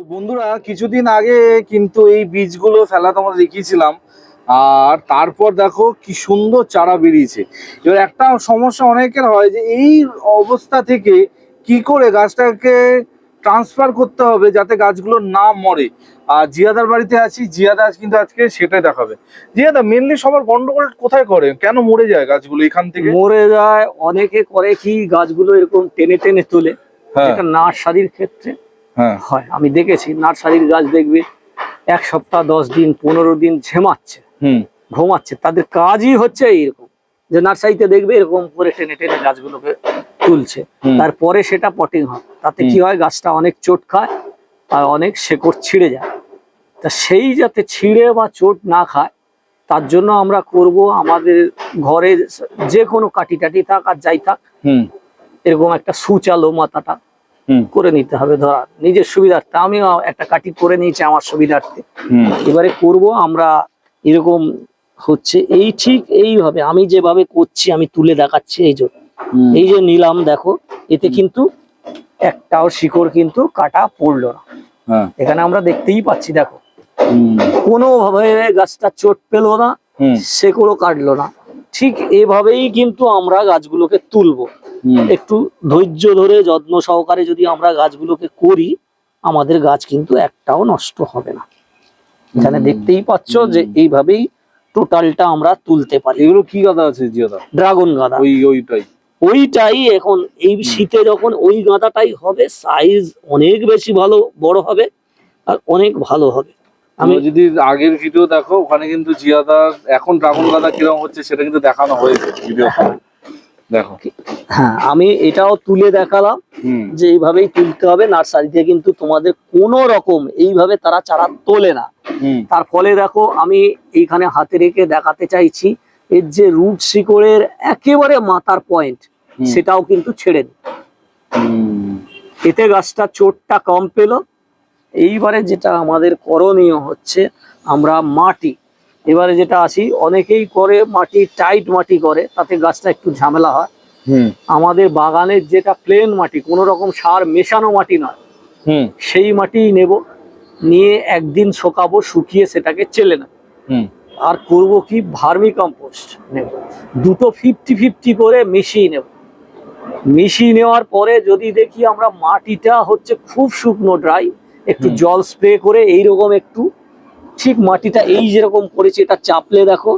তো বন্ধুরা কিছুদিন আগে কিন্তু এই বীজগুলো ফেলা তোমাদের দেখিয়েছিলাম আর তারপর দেখো কি সুন্দর চারা বেরিয়েছে। এবার একটা সমস্যা অনেকের হয় যে এই অবস্থা থেকে কি করে গাছটাকে ট্রান্সফার করতে হবে যাতে গাছগুলো না মরে? আর জিয়াদার বাড়িতে আছি জিয়াদা আজ কিন্তু আজকে সেটাই দেখাবে। জিয়াদা মেনলি সবার গন্ডগোল কোথায় করে? কেন মরে যায় গাছগুলো এখান থেকে? মরে যায় অনেকে করে কি গাছগুলো এরকম টেনে টেনে তোলে। হ্যাঁ। নার্সারির ক্ষেত্রে। হ্যাঁ। হয় আমি দেখেছি নার্সারির গাছ দেখবে এক সপ্তাহ দশ দিন পনেরো দিন ঝেমাচ্ছে হুম। ঘুমাচ্ছে তাদের কাজই হচ্ছে এইরকম যে নার্সারিতে দেখবে এরকম করে টেনে টেনে গাছগুলোকে তুলছে তারপরে সেটা পটিং হয় তাতে কি হয় গাছটা অনেক চোট খায় আর অনেক শেকড় ছিঁড়ে যায় তা সেই যাতে ছিঁড়ে বা চোট না খায় তার জন্য আমরা করব আমাদের ঘরে যে কোনো কাটি টাটি থাক আর যাই থাক হুম। এরকম একটা সুচালো মাথাটা করে নিতে হবে। ধরা নিজের সুবিধার্থে। আমিও একটা কাটি করে নিয়েছি আমার সুবিধার্থে। এবারে করব আমরা এরকম হচ্ছে। এই ঠিক এইভাবে আমি যেভাবে করছি আমি তুলে দেখাচ্ছি এই জন্য। এই যে নিলাম দেখো এতে কিন্তু একটাও শিকড় কিন্তু কাটা পড়ল না। হ্যাঁ। এখানে আমরা দেখতেই পাচ্ছি দেখো। কোনোভাবে গাছটা চোট পেল না শেকড়ও কাটলো না। ঠিক এভাবেই কিন্তু আমরা গাছগুলোকে তুলবো। একটু ধৈর্য ধরে যত্ন সহকারে যদি আমরা গাছগুলোকে করি আমাদের গাছ কিন্তু একটাও নষ্ট হবে না। এখানে দেখতেই পাচ্ছ যে এইভাবেই টোটালটা আমরা তুলতে পারি। এগুলো কি গাদা আছে জিয়াদা? ড্রাগন গাঁদা। ওই ওইটাই। ওইটাই এখন এই শীতে যখন ওই গাঁদাটাই হবে সাইজ অনেক বেশি ভালো বড় হবে আর অনেক ভালো হবে। আমি যদি আগের ভিডিও দেখো ওখানে কিন্তু জিয়াদার এখন ড্রাগন গাঁদা কীরকম হচ্ছে সেটা কিন্তু দেখানো হয়েছে ভিডিও দেখো। হ্যাঁ আমি এটাও তুলে দেখালাম যে এইভাবেই তুলতে হবে নার্সারিতে কিন্তু তোমাদের কোনো রকম এইভাবে তারা চারা তোলে না। তার ফলে দেখো আমি এইখানে হাতে রেখে দেখাতে চাইছি এর যে রুট শিকড়ের একেবারে মাথার পয়েন্ট সেটাও কিন্তু ছেড়ে দিই এতে গাছটা চোটটা কম পেল। এইবারে যেটা আমাদের করণীয় হচ্ছে আমরা মাটি এবারে যেটা আসি অনেকেই করে মাটি টাইট মাটি করে তাতে গাছটা একটু ঝামেলা হয়। হুম। আমাদের বাগানের যেটা প্লেন মাটি কোনো রকম সার মেশানো মাটি নয়। হুম। সেই মাটিই নেব নিয়ে একদিন শোকাবো শুকিয়ে সেটাকে চেলে হুম। আর করব কি? ভার্মি কম্পোস্ট নেব। দুটো ফিফটি ফিফটি করে মিশিয়ে নেব। মিশিয়ে নেওয়ার পরে যদি দেখি আমরা মাটিটা হচ্ছে খুব শুকনো ড্রাই একটু জল স্প্রে করে এইরকম একটু ঠিক মাটিটা এই যেরকম করেছে এটা চাপলে দেখো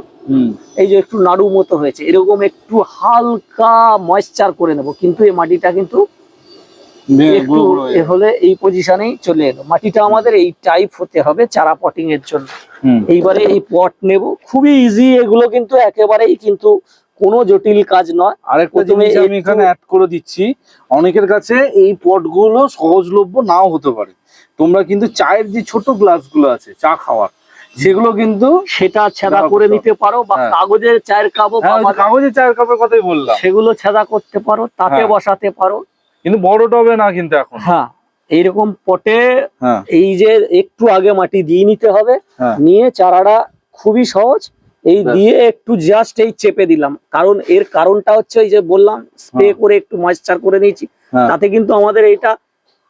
এই যে একটু নাড়ু মতো হয়েছে এরকম একটু হালকা ময়েশ্চার করে নেব কিন্তু এই মাটিটা কিন্তু একটু হলে এই পজিশনেই চলে এলো। মাটিটা আমাদের এই টাইপ হতে হবে চারা পটিং এর জন্য। এইবারে এই পট নেব। খুবই ইজি এগুলো কিন্তু একেবারেই কিন্তু কোনো জটিল কাজ নয়। আরেকটা জিনিস আমি এখানে অ্যাড করে দিচ্ছি অনেকের কাছে এই পটগুলো সহজলভ্য নাও হতে পারে। তোমরা কিন্তু চায়ের যে ছোট গ্লাসগুলো আছে চা খাওয়ার সেগুলো কিন্তু সেটা ছেদা করে নিতে পারো বা হ্যাঁ। কাগজের চায়ের কাপও হ্যাঁ, কাগজের চায়ের কাপের কথাই বললাম। সেগুলো ছেদা করতে পারো তাতে হ্যাঁ। বসাতে পারো। কিন্তু বড় টবে না কিন্তু এখন। হ্যাঁ এইরকম পটে এই যে একটু আগে মাটি দিয়ে নিতে হবে নিয়ে চারাটা খুবই সহজ এই দিয়ে একটু জাস্ট এই চেপে দিলাম। কারণ এর কারণটা হচ্ছে ওই যে বললাম স্প্রে হ্যাঁ। করে একটু ময়েশ্চার করে নিয়েছি। হ্যাঁ। তাতে কিন্তু আমাদের এটা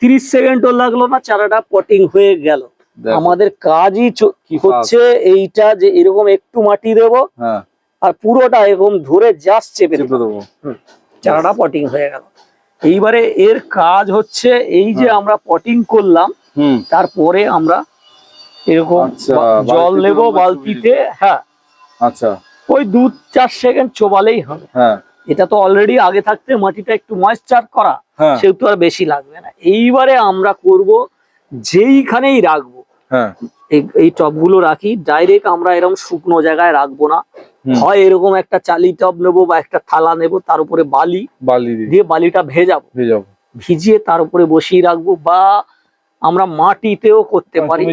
তিরিশ সেকেন্ডও লাগল না চারাটা পটিং হয়ে গেল। আমাদের কাজই কি হচ্ছে এইটা যে এরকম একটু মাটি দেব হ্যাঁ। আর পুরোটা এরকম ধরে জাস্ট চেপে দেবো। চারাটা পটিং হয়ে গেল। এইবারে এর কাজ হচ্ছে এই যে। আমরা পটিং করলাম হুম। তারপরে আমরা এরকম আচ্ছা, জল নেব বালতিতে হ্যাঁ আচ্ছা। ওই দু চার সেকেন্ড চোবালেই হবে। হ্যাঁ। এটা তো অলরেডি আগে থাকতে মাটিটা একটু ময়েশ্চার করা হ্যাঁ। সেহেতু আর বেশি লাগবে না। এইবারে আমরা করব যেইখানেই রাখব। হ্যাঁ। এই- এই টবগুলো রাখি ডাইরেক্ট আমরা এরকম শুকনো জায়গায় রাখব না। হয় এরকম একটা চালি টব নেব বা একটা থালা নেব তার উপরে বালি বালি দিয়ে বালিটা ভেজাবো। ভেজাবো। ভিজিয়ে তার উপরে বসিয়ে রাখব বা আমরা মাটিতেও করতে পারি।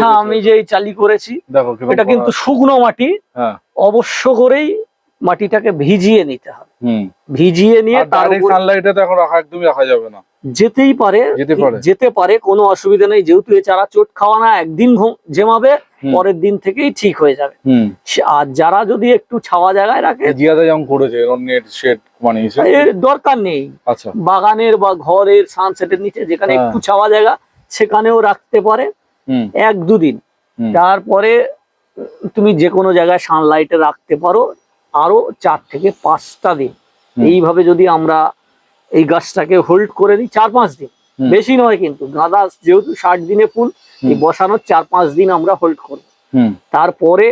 হ্যাঁ আমি যে চালি করেছি দেখো এটা কিন্তু শুকনো মাটি। হ্যাঁ। অবশ্য করেই মাটিটাকে ভিজিয়ে নিতে হবে। ভিজিয়ে নিয়ে তার সানলাইটে তো এখন রাখা একদমই রাখা যাবে না। যেতেই পারে যেতে পারে। কোনো অসুবিধা নেই। যেহেতু এ চারা চোট খাওয়া না একদিন জেমাবে পরের দিন থেকেই ঠিক হয়ে যাবে। আর যারা যদি একটু ছাওয়া জায়গায় রাখে এই জিয়াদা যেমন করেছে নেট শেড বানিয়েছে। এর দরকার নেই। আচ্ছা। বাগানের বা ঘরের সানসেটের নিচে যেখানে হ্যাঁ। একটু ছাওয়া জায়গা সেখানেও রাখতে পারে এক দুদিন। তারপরে তুমি যে কোনো জায়গায় সানলাইটে রাখতে পারো। আরও চার থেকে পাঁচটা দিন। এইভাবে যদি আমরা এই গাছটাকে হোল্ড করে দিই চার পাঁচ দিন। বেশি নয় কিন্তু গাঁদা যেহেতু ষাট দিনে ফুল এই বসানোর চার পাঁচ দিন আমরা হোল্ড করব। তারপরে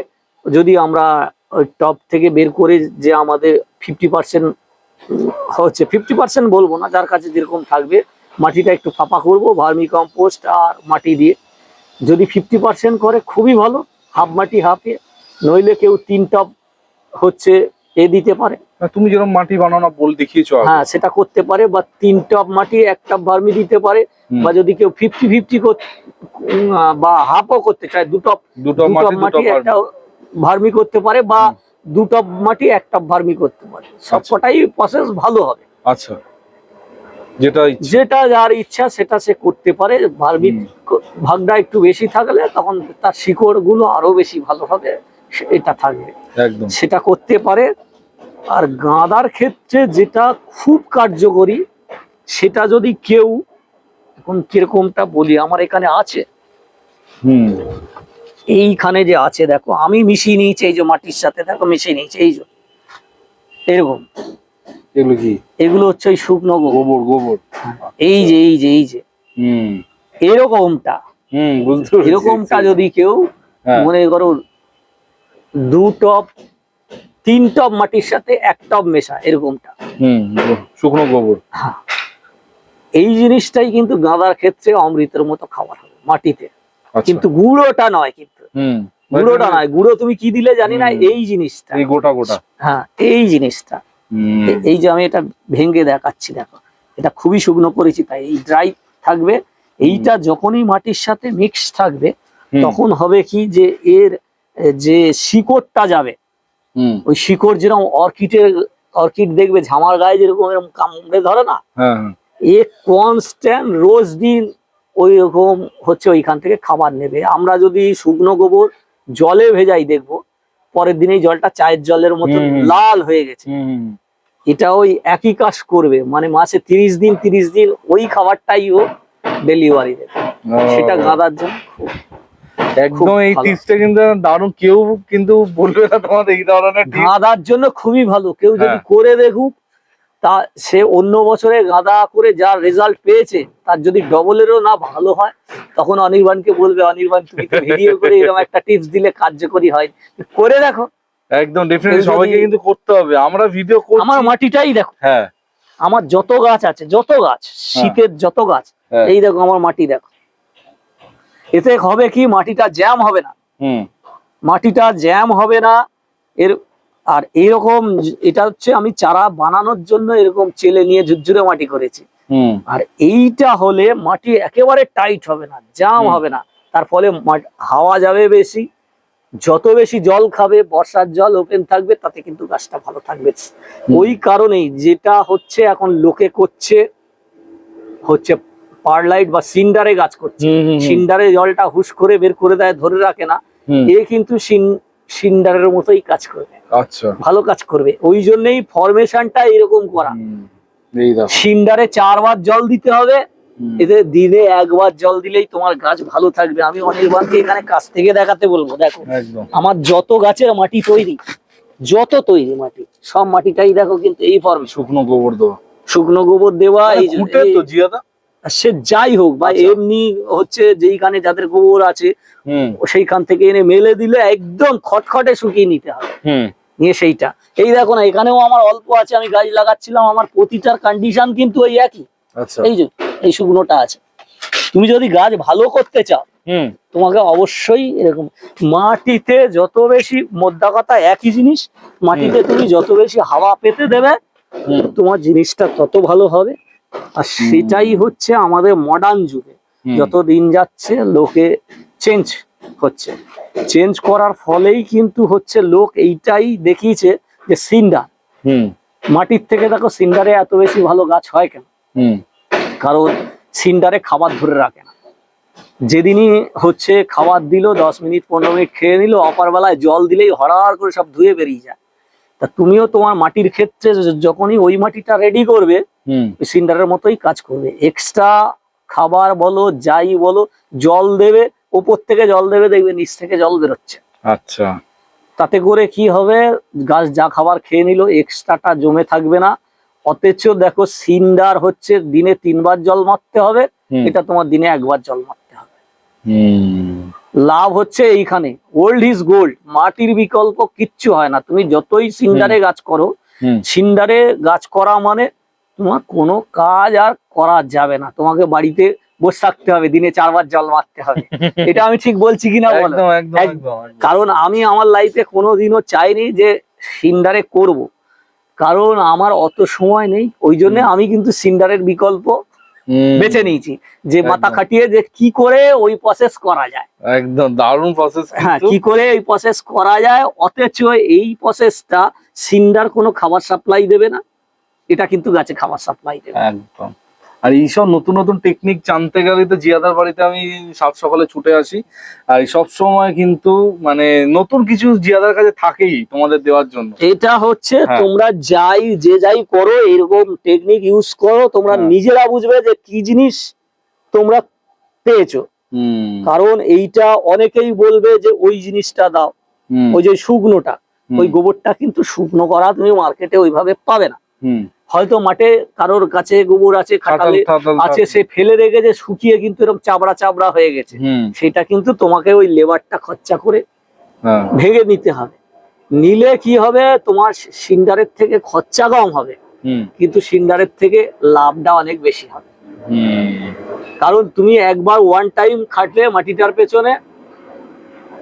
যদি আমরা ওই টপ থেকে বের করে যে আমাদের ফিফটি পার্সেন্ট হচ্ছে ফিফটি পার্সেন্ট বলব না যার কাছে যেরকম থাকবে মাটিটা একটু ফাঁপা করব ভার্মি কম্পোস্ট আর মাটি দিয়ে। যদি ফিফটি পার্সেন্ট করে খুবই ভালো হাফ মাটি হাফে নইলে কেউ তিন টপ হচ্ছে এ দিতে পারে। তুমি যেরকম মাটি বানানো বল দেখিয়েছো হ্যাঁ সেটা করতে পারে বা তিন টপ মাটি এক টপ ভার্মি দিতে পারে বা যদি কেউ ফিফটি ফিফটি বা হাফও করতে চায় দু টপ দু মাটি। একটা ভার্মি করতে পারে বা। দু টব মাটি এক টব ভার্মি করতে পারে। সবকটাই প্রসেস ভালো হবে। আচ্ছা। যেটা যেটা যার ইচ্ছা সেটা সে করতে পারে। ভার্মি ভাগটা একটু বেশি থাকলে তখন তার শিকড়গুলো আরও বেশি ভালো হবে। এটা থাকবে। সেটা করতে পারে আর গাঁদার ক্ষেত্রে যেটা খুব কার্যকরী সেটা যদি কেউ এখন কিরকমটা বলি আমার এখানে আছে। হুম। এইখানে যে আছে দেখো আমি মিশিয়ে নিয়েছি এই যে মাটির সাথে দেখো মিশিয়ে নিয়েছি এই যে। এরকম। এগুলো কি? এগুলো হচ্ছে ওই শুকনো গোবর গোবর। এই যে এই যে এই যে। হুম। এরকমটা। হুম এরকমটা যদি কেউ হ্যাঁ। মনে করো দু টপ তিন টপ মাটির সাথে এক টপ মেশা এরকমটা। শুকনো গোবর। হ্যাঁ। এই জিনিসটাই কিন্তু গাঁদার ক্ষেত্রে অমৃতের মতো খাবার হবে মাটিতে। আচ্ছা। কিন্তু গুঁড়োটা নয় কিন্তু। গুঁড়োটা নয় গুঁড়ো তুমি কি দিলে জানি না এই জিনিসটা। গোটা গোটা। হ্যাঁ এই জিনিসটা। হুম। এই যে আমি এটা ভেঙে দেখাচ্ছি দেখো। এটা খুবই শুকনো করেছি তাই এই ড্রাই থাকবে। এইটা যখনই মাটির সাথে মিক্স থাকবে তখন হবে কি যে এর যে শিকড়টা যাবে ওই শিকড় যেরকম অর্কিডের অর্কিড দেখবে ঝামার গায়ে যেরকম এরকম কামড়ে ধরে না? হ্যাঁ হ্যাঁ। এ কনস্ট্যান্ট রোজ দিন ওই রকম হচ্ছে ওইখান থেকে খাবার নেবে। আমরা যদি শুকনো গোবর জলে ভেজাই দেখব পরের দিনেই জলটা চায়ের জলের মতো। লাল হয়ে গেছে। এটা ওই একই কাজ করবে মানে মাসে তিরিশ দিন তিরিশ দিন ওই খাবারটাই ও ডেলিভারি দেবে। সেটা গাঁদার জন্য একদম এই টিপসটা কিন্তু দারুণ। কেউ কিন্তু বলবে না তোমাদের এই ধরনের গাঁদার জন্য খুবই ভালো। কেউ যদি হ্যাঁ। করে দেখুক তা সে অন্য বছরে গাঁদা করে যা রেজাল্ট পেয়েছে তার যদি ডবলেরও না ভালো হয় তখন অনির্বাণকে বলবে অনির্বাণ তুমি ভিডিও করে এরকম একটা টিপস দিলে কার্যকরী হয়। করে দেখো। একদম ডেফিনেটলি সবাইকে কিন্তু করতে হবে। আমরা ভিডিও করছি। আমার মাটিটাই দেখো। হ্যাঁ। আমার যত গাছ আছে যত গাছ শীতের যত গাছ হ্যাঁ। এই দেখো আমার মাটি দেখো। এতে হবে কি? মাটিটা জ্যাম হবে না। মাটিটা জ্যাম হবে না। এর আর এরকম এটা হচ্ছে আমি চারা বানানোর জন্য এরকম চেলে নিয়ে ঝুরঝুরে মাটি করেছি। আর এইটা হলে মাটি একেবারে টাইট হবে না জাম হুম। হবে না। তার ফলে হাওয়া যাবে বেশি। যত বেশি জল খাবে বর্ষার জল ওপেন থাকবে তাতে কিন্তু গাছটা ভালো থাকবে। ওই কারণেই যেটা হচ্ছে এখন লোকে করছে হচ্ছে পারলাইট বা সিন্ডারে গাছ করছে। সিন্ডারে জলটা হুশ করে বের করে দেয় ধরে রাখে না। এ কিন্তু সিন- সিন্ডারের মতোই কাজ করবে। আচ্ছা। ভালো কাজ করবে। ওই জন্যই ফরমেশনটা এরকম করা। সিন্ডারে চারবার জল দিতে হবে। এতে দিনে একবার জল দিলেই তোমার গাছ ভালো থাকবে। আমি অনির্বাণকে এখানে কাছ থেকে দেখাতে বলব দেখো। আমার যত গাছের মাটি তৈরি যত তৈরি মাটি সব মাটিটাই দেখো কিন্তু এই ফর্মে শুকনো গোবর দেওয়া। শুকনো গোবর দেওয়া তো এই- জিয়াদা। সে যাই হোক বা আচ্ছা। এমনি হচ্ছে যেইখানে যাদের গোবর আছে হুম। সেইখান থেকে এনে মেলে দিলে একদম খটখটে শুকিয়ে নিতে হবে। নিয়ে সেইটা। এই দেখো না এখানেও আমার অল্প আছে আমি গাছ লাগাচ্ছিলাম আমার প্রতিটার কন্ডিশন কিন্তু ওই একই। আচ্ছা। এই যে এই শুকনোটা আছে। তুমি যদি গাছ ভালো করতে চাও হুম। তোমাকে অবশ্যই এরকম মাটিতে যত বেশি মোদ্দা কথা একই জিনিস মাটিতে তুমি যত বেশি হাওয়া পেতে দেবে তোমার জিনিসটা তত ভালো হবে। আর সেটাই হচ্ছে আমাদের মডার্ন যুগে। যত দিন যাচ্ছে লোকে চেঞ্জ হচ্ছে। চেঞ্জ করার ফলেই কিন্তু হচ্ছে লোক এইটাই দেখিয়েছে যে সিন্ডার। মাটির থেকে দেখো সিন্ডারে এত বেশি ভালো গাছ হয় কেন? হুম। কারণ সিন্ডারে খাবার ধরে রাখে না। যেদিনই হচ্ছে খাবার দিল দশ মিনিট পনেরো মিনিট খেয়ে নিল অপার বেলায় জল দিলেই হড়ার করে সব ধুয়ে বেরিয়ে যায়। তা তুমিও তোমার মাটির ক্ষেত্রে যখনই ওই মাটিটা রেডি করবে সিন্ডারের মতোই কাজ করবে। এক্সট্রা খাবার বলো যাই বলো জল দেবে উপর থেকে জল দেবে দেখবে নিচ থেকে জল বেরোচ্ছে। আচ্ছা। তাতে করে কি হবে? গাছ যা খাবার খেয়ে নিল এক্সট্রাটা জমে থাকবে না। অথচ দেখো সিন্ডার হচ্ছে দিনে তিনবার জল মারতে হবে। এটা তোমার দিনে একবার জল মারতে হবে। লাভ হচ্ছে এইখানে। ওল্ড ইজ গোল্ড মাটির বিকল্প কিচ্ছু হয় না। তুমি যতই সিন্ডারে গাছ করো সিন্ডারে গাছ করা মানে তোমার কোনো কাজ আর করা যাবে না। তোমাকে বাড়িতে বসে থাকতে হবে দিনে চারবার জল মারতে হবে। এটা আমি ঠিক বলছি কিনা। কারণ আমি আমার লাইফে কোনোদিনও চাইনি যে সিন্ডারে করব। কারণ আমার অত সময় নেই ওই জন্য আমি কিন্তু সিন্ডারের বিকল্প বেছে নিয়েছি। যে মাথা। খাটিয়ে যে কি করে ওই প্রসেস করা যায়। একদম দারুণ প্রসেস হ্যাঁ কি করে এই প্রসেস করা যায় অথচ এই প্রসেসটা সিন্ডার কোনো খাবার সাপ্লাই দেবে না। এটা কিন্তু গাছে খাবার সাপ্লাই দেবে। একদম। আর এইসব নতুন নতুন টেকনিক জানতে গেলে তো জিয়াদার বাড়িতে আমি সাত সকালে ছুটে আসি। আর সব সময় কিন্তু মানে নতুন কিছু জিয়াদার কাছে থাকেই তোমাদের দেওয়ার জন্য। এটা হচ্ছে হ্যাঁ। তোমরা যাই যে যাই করো এরকম টেকনিক ইউজ করো তোমরা হ্যাঁ। নিজেরা বুঝবে যে কি জিনিস তোমরা পেয়েছ। কারণ এইটা অনেকেই বলবে যে ওই জিনিসটা দাও ওই যে শুকনোটা ওই গোবরটা কিন্তু শুকনো করা তুমি মার্কেটে ওইভাবে পাবে না। হুম, হয়তো মাঠে কারোর কাছে গোবর আছে খাটালে আছে সে ফেলে রেখেছে শুকিয়ে কিন্তু এরকম চাবড়া চাবড়া হয়ে গেছে। সেটা কিন্তু তোমাকে ওই লেবারটা খরচা করে হ্যাঁ। ভেঙে নিতে হবে। নিলে কি হবে? তোমার সিন্ডারের থেকে খরচা কম হবে। কিন্তু সিন্ডারের থেকে লাভটা অনেক বেশি হবে। কারণ তুমি একবার ওয়ান টাইম খাটলে মাটিটার পেছনে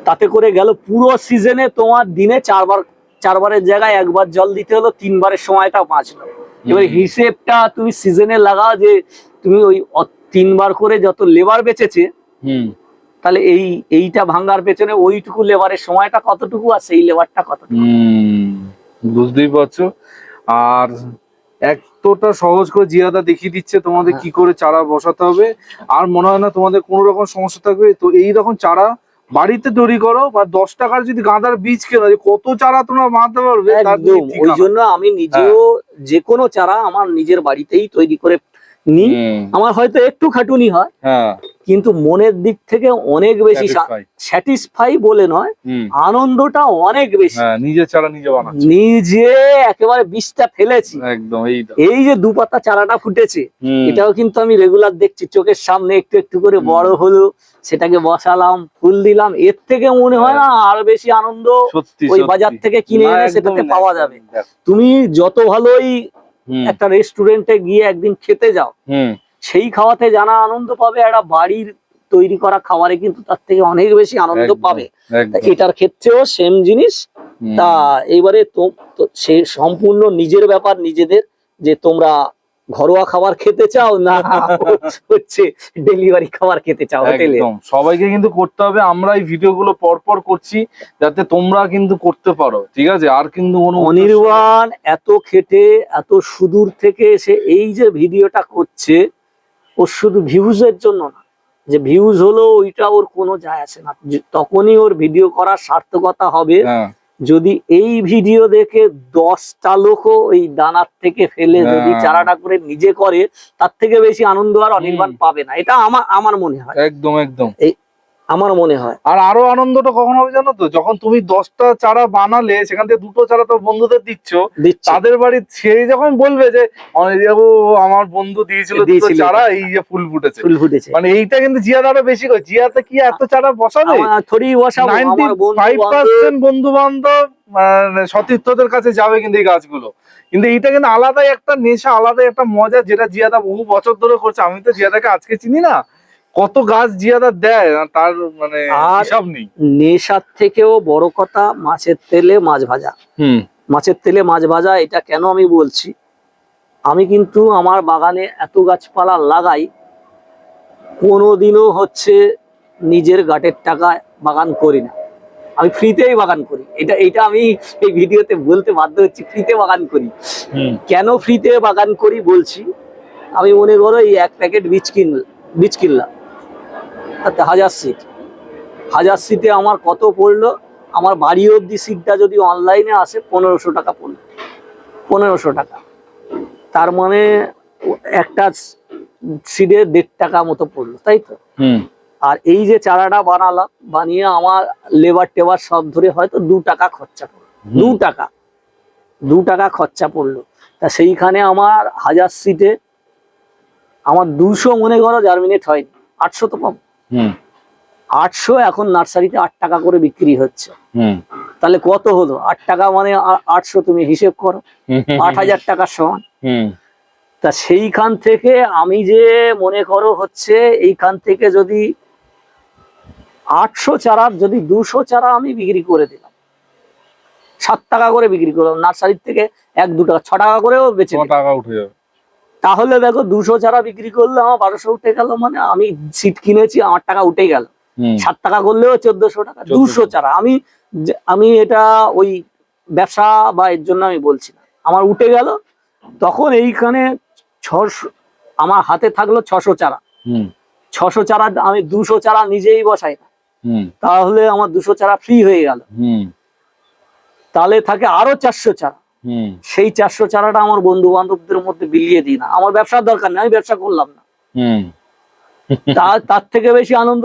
তাতে করে গেল পুরো সিজনে তোমার দিনে চারবার চারবারের জায়গায় একবার জল দিতে হলো তিনবারের সময়টা বাঁচলো। এবার হিসেবটা তুমি সিজনে লাগাও যে তুমি ওই তিনবার করে যত লেবার বেঁচেছে হুম। তাহলে এই এইটা ভাঙার পেছনে ওইটুকু লেবারের সময়টা কতটুকু আর সেই লেবারটা কতটুকু? হুম বুঝতেই পারছ। আর এতটা সহজ করে জিয়াদা দেখিয়ে দিচ্ছে তোমাদের হ্যাঁ। কি করে চারা বসাতে হবে। আর মনে হয় না তোমাদের কোনো রকম সমস্যা থাকবে। তো এই রকম চারা বাড়িতে তৈরি করো বা দশ টাকার যদি গাঁদার বীজ কেনো কত চারা তোমরা বাঁধতে পারবে একদম ওই জন্য আমি নিজেও যে কোনো চারা আমার নিজের বাড়িতেই তৈরি করে নি আমার হয়তো একটু খাটুনি হয়। হ্যাঁ। কিন্তু মনের দিক থেকে অনেক বেশি স্যাটিসফাই বলে নয় আনন্দটা অনেক বেশি। হ্যাঁ নিজের চারা নিজে বানাচ্ছে। নিজে একেবারে বীজটা ফেলেছি। একদম এই যে দু পাতা চারাটা ফুটেছে এটাও কিন্তু আমি রেগুলার দেখছি চোখের সামনে একটু একটু করে বড় হলো সেটাকে বসালাম ফুল দিলাম এর থেকে মনে হয় না আর বেশি আনন্দ ওই বাজার থেকে কিনে এনে সেটাতে পাওয়া যাবে। তুমি যত ভালোই একটা রেস্টুরেন্টে গিয়ে একদিন খেতে যাও সেই খাওয়াতে জানা আনন্দ পাবে একটা বাড়ির তৈরি করা খাবারে কিন্তু তার থেকে অনেক বেশি আনন্দ পাবে। এটার ক্ষেত্রেও সেম জিনিস। তা এবারে তো সে সম্পূর্ণ নিজের ব্যাপার নিজেদের যে তোমরা ঘরোয়া খাবার খেতে চাও না হচ্ছে ডেলিভারি খাবার খেতে চাও হোটেলে। সবাইকে কিন্তু করতে হবে। আমরা এই ভিডিও গুলো পর পর করছি যাতে তোমরা কিন্তু করতে পারো ঠিক আছে? আর কিন্তু কোনো অনির্বাণ এত খেটে এত সুদূর থেকে এসে এই যে ভিডিওটা করছে ও শুধু ভিউজের জন্য না যে ভিউজ হলো ওইটা ওর কোনো যায় আসে না। তখনই ওর ভিডিও করার সার্থকতা হবে। হ্যাঁ। যদি এই ভিডিও দেখে দশটা লোকও ওই দানার থেকে ফেলে যদি হ্যাঁ। চারাটা করে নিজে করে তার থেকে বেশি আনন্দ আর অনির্বাণ পাবে না। এটা আমার আমার মনে হয়। একদম একদম। আমার মনে হয়। আর আরও আনন্দটা কখন হবে জানো তো? যখন তুমি দশটা চারা বানালে সেখান থেকে দুটো চারা তো বন্ধুদের দিচ্ছ তাদের বাড়ি সেই যখন বলবে যে আমার বন্ধু দিয়েছিল দুটো চারা এই যে ফুল ফুটেছে। ফুল ফুটেছে। মানে এইটা কিন্তু জিয়া দ্বারা বেশি করে। জিয়াতে কি এত চারা বসাবে? থরি বসাবো ফাইভ পার্সেন্ট বন্ধু বান্ধব সতীর্থদের কাছে যাবে কিন্তু এই গাছগুলো। কিন্তু এইটা কিন্তু আলাদাই একটা নেশা আলাদাই একটা মজা যেটা জিয়াদা বহু বছর ধরে করছে। আমি তো জিয়াদাকে আজকে চিনি না। কত গাছ জিয়াদা দেয় তার মানে হিসাব নেই। নেশার থেকেও বড় কথা মাছের তেলে মাছ ভাজা। হুম। মাছের তেলে মাছ ভাজা এটা কেন আমি বলছি? আমি কিন্তু আমার বাগানে এত গাছপালা লাগাই কোনোদিনও হচ্ছে নিজের গাটের টাকা বাগান করি না। আমি ফ্রিতেই বাগান করি। এটা এটা আমি এই ভিডিওতে বলতে বাধ্য হচ্ছি ফ্রিতে বাগান করি। কেন ফ্রিতে বাগান করি বলছি? আমি মনে করো এই এক প্যাকেট বীজ কিন বীজ কিনলাম। হাজার সিট হাজার সিটে আমার কত পড়ল? আমার বাড়ি অবধি সিটটা যদি অনলাইনে আসে পনেরোশো টাকা পড়ল। পনেরোশো টাকা। তার মানে একটা সিটে দেড় টাকা মতো পড়ল তাই তো? আর এই যে চারাটা বানালাম বানিয়ে আমার লেবার টেবার সব ধরে হয়তো দু টাকা খরচা পড়ল। দু টাকা। দু টাকা খরচা পড়ল। তা সেইখানে আমার হাজার সিটে আমার দুশো মনে করো জার্মিনেট হয়নি। আটশো তো পাবো আটশো এখন নার্সারিতে আট টাকা করে বিক্রি হচ্ছে। তাহলে কত হলো? আট টাকা মানে আটশো তুমি হিসেব করো। আট হাজার টাকার সমান। হুম। তা সেইখান থেকে আমি যে মনে করো হচ্ছে এইখান থেকে যদি আটশো চারা যদি দুশো চারা আমি বিক্রি করে দিলাম। সাত টাকা করে বিক্রি করলাম। নার্সারির থেকে এক দু টাকা ছ টাকা করেও বেঁচে টাকা উঠে যাবে। তাহলে দেখো দুশো চারা বিক্রি করলে আমার বারোশো উঠে গেল মানে আমি সিট কিনেছি আমার টাকা উঠে গেল। সাত টাকা করলেও চোদ্দশো টাকা দুশো চারা আমি আমি এটা ওই ব্যবসা বা এর জন্য আমি বলছি না আমার উঠে গেল তখন এইখানে ছশো আমার হাতে থাকল ছশো চারা। ছশো চারা আমি দুশো চারা নিজেই বসাই না। তাহলে আমার দুশো চারা ফ্রি হয়ে গেল। হুম। তাহলে থাকে আরও চারশো চারা। সেই চারশো চারাটা আমার বন্ধু বান্ধবদের মধ্যে বিলিয়ে দিই না। আমার ব্যবসার দরকার নেই আমি ব্যবসা করলাম না। তার থেকে বেশি আনন্দ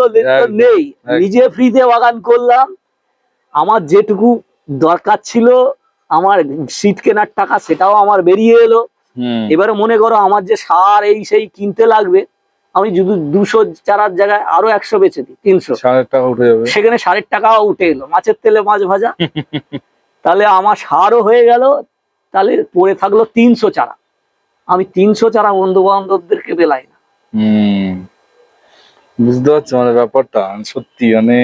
নেই। নিজে ফ্রিতে বাগান করলাম। আমার যেটুকু দরকার ছিল আমার শীত কেনার টাকা সেটাও আমার বেরিয়ে এলো। এবারে মনে করো আমার যে সার এই সেই কিনতে লাগবে আমি যদি দুশো চারার জায়গায় আরও একশো বেচে দিই তিনশো। সাড়ে টাকা সেখানে সারের টাকাও উঠে এলো মাছের তেলে মাছ ভাজা। তাহলে আমার সারও হয়ে গেল তাহলে পড়ে থাকল তিনশো চারা। আমি তিনশো চারা বন্ধু বান্ধবদেরকে বেলাই না। হুম। বুঝতে পারছ মানে ব্যাপারটা। সত্যি মানে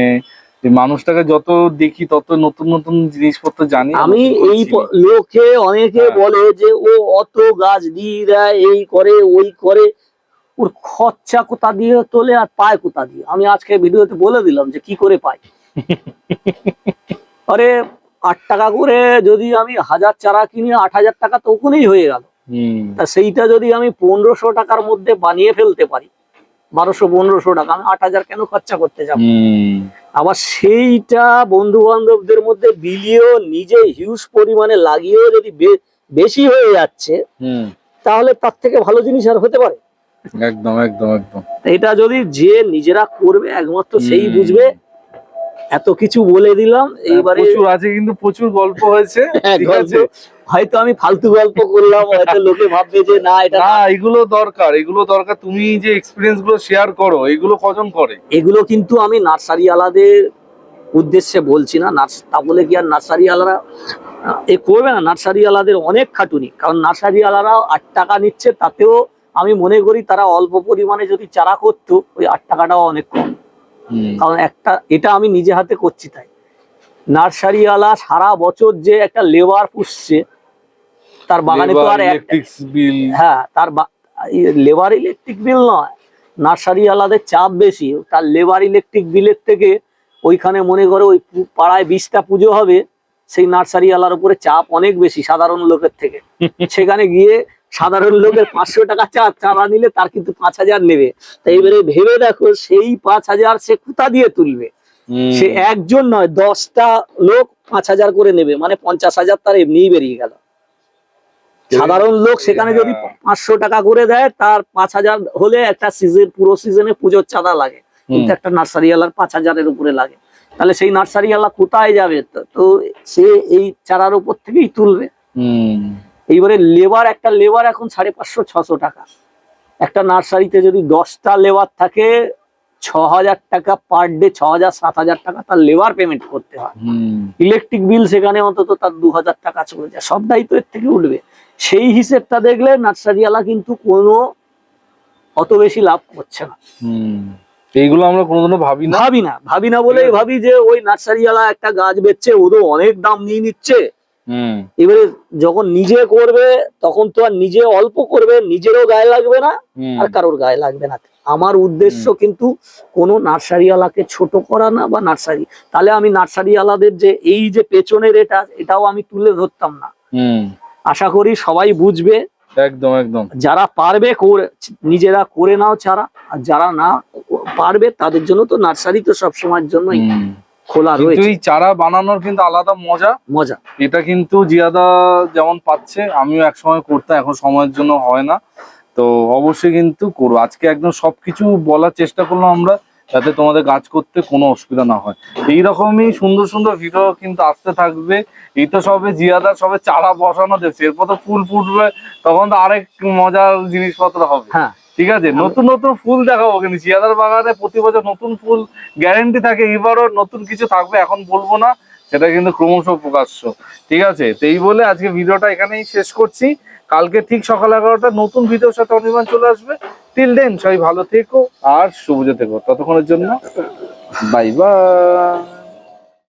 মানুষটাকে যত দেখি তত নতুন নতুন জিনিসপত্র জানি আমি এই লোকে অনেকে হ্যাঁ। বলে যে ও অত গাছ দিয়ে দেয় এই করে ওই করে। ওর খরচা কোথা দিয়ে তোলে আর পায় কোথা দিয়ে? আমি আজকে ভিডিওতে বলে দিলাম যে কি করে পাই আরে আট টাকা করে যদি আমি হাজার চারা কিনি আট হাজার টাকা তো ওখানেই হয়ে গেল। তা সেইটা যদি আমি পনেরোশো টাকার মধ্যে বানিয়ে ফেলতে পারি বারোশো পনেরোশো টাকা আমি আট হাজার কেন খরচা করতে যাব? আবার সেইটা বন্ধু বান্ধবদের মধ্যে বিলিয়েও নিজে হিউজ পরিমাণে লাগিয়েও যদি বেশি হয়ে যাচ্ছে তাহলে তার থেকে ভালো জিনিস আর হতে পারে। একদম একদম একদম। এটা যদি যে নিজেরা করবে একমাত্র সেই বুঝবে এত কিছু বলে দিলাম এইবারে প্রচুর আছে কিন্তু প্রচুর গল্প হয়েছে হ্যাঁ, ঠিক আছে? হয়তো আমি ফালতু গল্প করলাম হয়তো লোকে ভাববে যে না এটা না এগুলো দরকার এগুলো দরকার। তুমি যে এক্সপিরিয়েন্সগুলো শেয়ার করো এগুলো কজন করে? এগুলো কিন্তু আমি নার্সারি আলাদের উদ্দেশ্যে বলছি না। তা বলে কি আর নার্সারি আলারা এ করবে না। নার্সারি আলাদের অনেক খাটুনি কারণ নার্সারি আলারাও আট টাকা নিচ্ছে তাতেও আমি মনে করি তারা অল্প পরিমাণে যদি চারা করতো ওই আট টাকাটাও অনেক কম। কারণ একটা এটা আমি নিজে হাতে করছি তাই। নার্সারিওয়ালা সারা বছর যে একটা লেবার পুষছে তার বাগানে তো আর হ্যাঁ তার লেবার ইলেকট্রিক বিল নয় নার্সারিওয়ালাদের চাপ বেশি। তার লেবার ইলেকট্রিক বিলের থেকে ওইখানে মনে করো ওই পাড়ায় বিশটা পুজো হবে সেই নার্সারি আলার উপরে চাপ অনেক বেশি সাধারণ লোকের থেকে। সেখানে গিয়ে সাধারণ লোকের পাঁচশো টাকা চা চারা নিলে তার কিন্তু পাঁচ হাজার নেবে। তাই এবারে ভেবে দেখো সেই পাঁচ হাজার সে কোথা দিয়ে তুলবে? সে একজন নয় দশটা লোক পাঁচ হাজার করে নেবে। মানে পঞ্চাশ হাজার তার এমনিই বেরিয়ে গেল। সাধারণ লোক সেখানে যদি হ্যাঁ। পাঁচশো টাকা করে দেয় তার পাঁচ হাজার হলে একটা সিজন পুরো সিজনে পুজোর চাঁদা লাগে। কিন্তু একটা নার্সারি আলার পাঁচ হাজারের উপরে লাগে। তাহলে সেই নার্সারি আলা কোথায় যাবে? তো- তো সে এই চারার উপর থেকেই তুলবে। হুম। এইবারে লেবার একটা লেবার এখন সাড়ে পাঁচশো ছশো টাকা। একটা নার্সারিতে যদি দশটা লেবার থাকে ছ হাজার টাকা পার ডে ছ হাজার সাত হাজার টাকা তার লেবার পেমেন্ট করতে হয়। ইলেকট্রিক বিল সেখানে অন্তত তার দু হাজার টাকা চলে যায়। সবটাই তো এর থেকে উঠবে। সেই হিসেবটা দেখলে নার্সারিওয়ালা কিন্তু কোনো অত বেশি লাভ করছে না। হুম। এইগুলো আমরা কোনোদিনও ভাবি না। ভাবি না। ভাবি না বলেই ভাবি যে ওই নার্সারিওয়ালা একটা গাছ বেচছে ও তো অনেক দাম নিয়ে নিচ্ছে। এবারে যখন নিজে করবে তখন তো আর নিজে অল্প করবে নিজেরও গায়ে লাগবে না আর কারোর গায়ে লাগবে না। আমার উদ্দেশ্য কিন্তু কোনো নার্সারিওয়ালাকে ছোট করা না বা নার্সারি। তাহলে আমি নার্সারিওয়ালাদের যে এই যে পেছনের এটা এটাও আমি তুলে ধরতাম না। হুম। আশা করি সবাই বুঝবে। একদম একদম। যারা পারবে করে নিজেরা করে নাও ছাড়া আর যারা না পারবে তাদের জন্য তো নার্সারি তো সব সময়ের জন্যই। খোলা রয়েছে। এই চারা বানানোর কিন্তু আলাদা মজা। মজা। এটা কিন্তু জিয়াদা যেমন পাচ্ছে আমিও এক সময় করতাম এখন সময়ের জন্য হয় না। তো তো অবশ্যই কিন্তু করব। আজকে একদম সবকিছু বলার চেষ্টা করলাম আমরা যাতে তোমাদের গাছ করতে কোনো অসুবিধা না হয়। এইরকমই সুন্দর সুন্দর ভিডিও কিন্তু আসতে থাকবে। এই তো সবে জিয়াদার সবে চারা বসানো দেখছি। এরপর তো ফুল ফুটবে তখন তো আরেক মজার জিনিসপত্র হবে। হ্যাঁ। ঠিক আছে? নতুন নতুন ফুল দেখাবো কিন্তু। জিয়াদার বাগানে প্রতি বছর নতুন ফুল গ্যারেন্টি থাকে। এবারও নতুন কিছু থাকবে এখন বলব না। সেটা কিন্তু ক্রমশ প্রকাশ্য। ঠিক আছে? তো এই বলে আজকে ভিডিওটা এখানেই শেষ করছি। কালকে ঠিক সকাল এগারোটা নতুন ভিডিওর সাথে অনির্বাণ চলে আসবে। টিল দেন সবাই ভালো থেকো আর সবুজে থেকো। ততক্ষণের জন্য বাই বাই